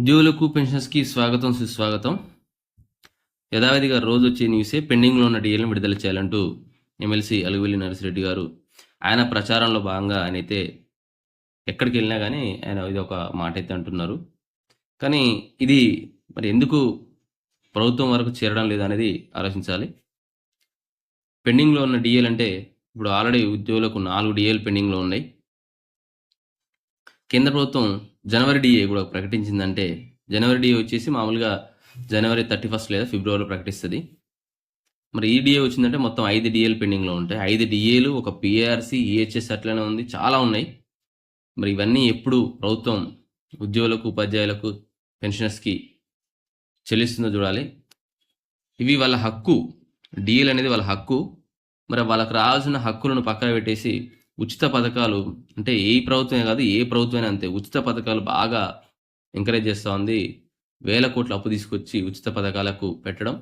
ఉద్యోగులకు పెన్షన్స్కి స్వాగతం సుస్వాగతం. యథావిధిగా రోజు వచ్చే న్యూసే పెండింగ్లో ఉన్న డిఎల్ని విడుదల చేయాలంటూ ఎమ్మెల్సీ అలుగువెల్లి నరసిరెడ్డి గారు ఆయన ప్రచారంలో భాగంగా ఆయన అయితే ఎక్కడికి వెళ్ళినా కానీ ఆయన ఇది ఒక మాట అయితే అంటున్నారు. కానీ ఇది మరి ఎందుకు ప్రభుత్వం వరకు చేరడం లేదనేది ఆలోచించాలి. పెండింగ్లో ఉన్న డిఎల్ అంటే ఇప్పుడు ఆల్రెడీ ఉద్యోగులకు నాలుగు డిఎల్ పెండింగ్లో ఉన్నాయి. కేంద్ర ప్రభుత్వం జనవరి డిఏ కూడా ప్రకటించిందంటే జనవరి డిఏ వచ్చేసి మామూలుగా జనవరి థర్టీ ఫస్ట్ లేదా ఫిబ్రవరిలో ప్రకటిస్తుంది. మరి ఈ డిఏ వచ్చిందంటే మొత్తం ఐదు డిఏలు పెండింగ్లో ఉంటాయి. ఐదు డిఏలు ఒక పిఆర్సి ఈహెచ్ఎస్ అట్లనే ఉంది. చాలా ఉన్నాయి. మరి ఇవన్నీ ఎప్పుడు ప్రభుత్వం ఉద్యోగులకు ఉపాధ్యాయులకు పెన్షనర్స్కి చెల్లిస్తుందో చూడాలి. ఇవి వాళ్ళ హక్కు. డిఏలు అనేది వాళ్ళ హక్కు. మరి వాళ్ళకి రావాల్సిన హక్కులను పక్కన పెట్టేసి ఉచిత పథకాలు అంటే ఏ ప్రభుత్వమే కాదు ఏ ప్రభుత్వమైనా అంతే ఉచిత పథకాలు బాగా ఎంకరేజ్ చేస్తూ ఉంది వేల కోట్ల అప్పు తీసుకొచ్చి ఉచిత పథకాలకు పెట్టడం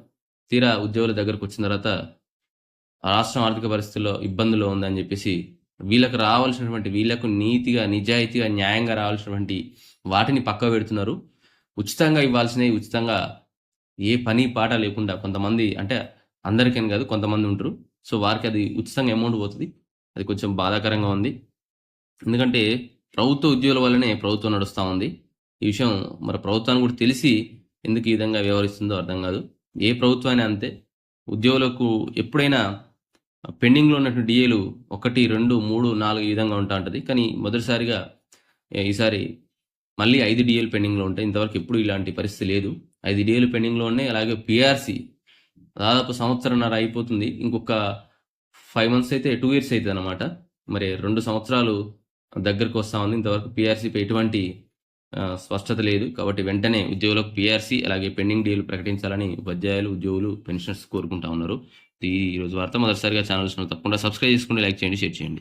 తీరా ఉద్యోగుల దగ్గరకు వచ్చిన తర్వాత రాష్ట్రం ఆర్థిక పరిస్థితుల్లో ఇబ్బందులు ఉందని చెప్పేసి వీళ్ళకు రావాల్సినటువంటి వీళ్ళకు నీతిగా నిజాయితీగా న్యాయంగా రావాల్సినటువంటి వాటిని పక్క పెడుతున్నారు. ఉచితంగా ఇవ్వాల్సినవి ఉచితంగా ఏ పని పాట లేకుండా కొంతమంది అంటే అందరికని కాదు కొంతమంది ఉంటారు. సో వారికి అది ఉచితంగా అమౌంట్ పోతుంది. అది కొంచెం బాధాకరంగా ఉంది. ఎందుకంటే ప్రభుత్వ ఉద్యోగుల వల్లనే ప్రభుత్వం నడుస్తూ ఉంది. ఈ విషయం మరి ప్రభుత్వానికి కూడా తెలిసి ఎందుకు ఈ విధంగా వ్యవహరిస్తుందో అర్థం కాదు. ఏ ప్రభుత్వాన్ని అంతే. ఉద్యోగులకు ఎప్పుడైనా పెండింగ్లో ఉన్నటువంటి డిఏలు ఒకటి రెండు మూడు నాలుగు ఈ విధంగా ఉంటా ఉంటుంది. కానీ మొదటిసారిగా ఈసారి మళ్ళీ ఐదు డిఏలు పెండింగ్లో ఉంటాయి ఇంతవరకు ఎప్పుడు ఇలాంటి పరిస్థితి లేదు. ఐదు డిఏలు పెండింగ్లో ఉన్నాయి అలాగే పిఆర్సి దాదాపు సంవత్సరంన్నర అయిపోతుంది. ఇంకొక ఫైవ్ మంత్స్ అయితే టూ ఇయర్స్ అవుతుంది అనమాట మరి రెండు సంవత్సరాలు దగ్గరకు వస్తా ఉంది. ఇంతవరకు పిఆర్సీపై ఎటువంటి స్పష్టత లేదు. కాబట్టి వెంటనే ఉద్యోగులకు పిఆర్సీ అలాగే పెండింగ్ డీలు ప్రకటించాలని ఉపాధ్యాయులు ఉద్యోగులు పెన్షనర్స్ కోరుకుంటా ఉన్నారు. ఈ రోజు వార్త మొదటిసారిగా ఛానల్స్ తప్పకుండా సబ్స్క్రైబ్ చేసుకోండి లైక్ చేయండి షేర్ చేయండి.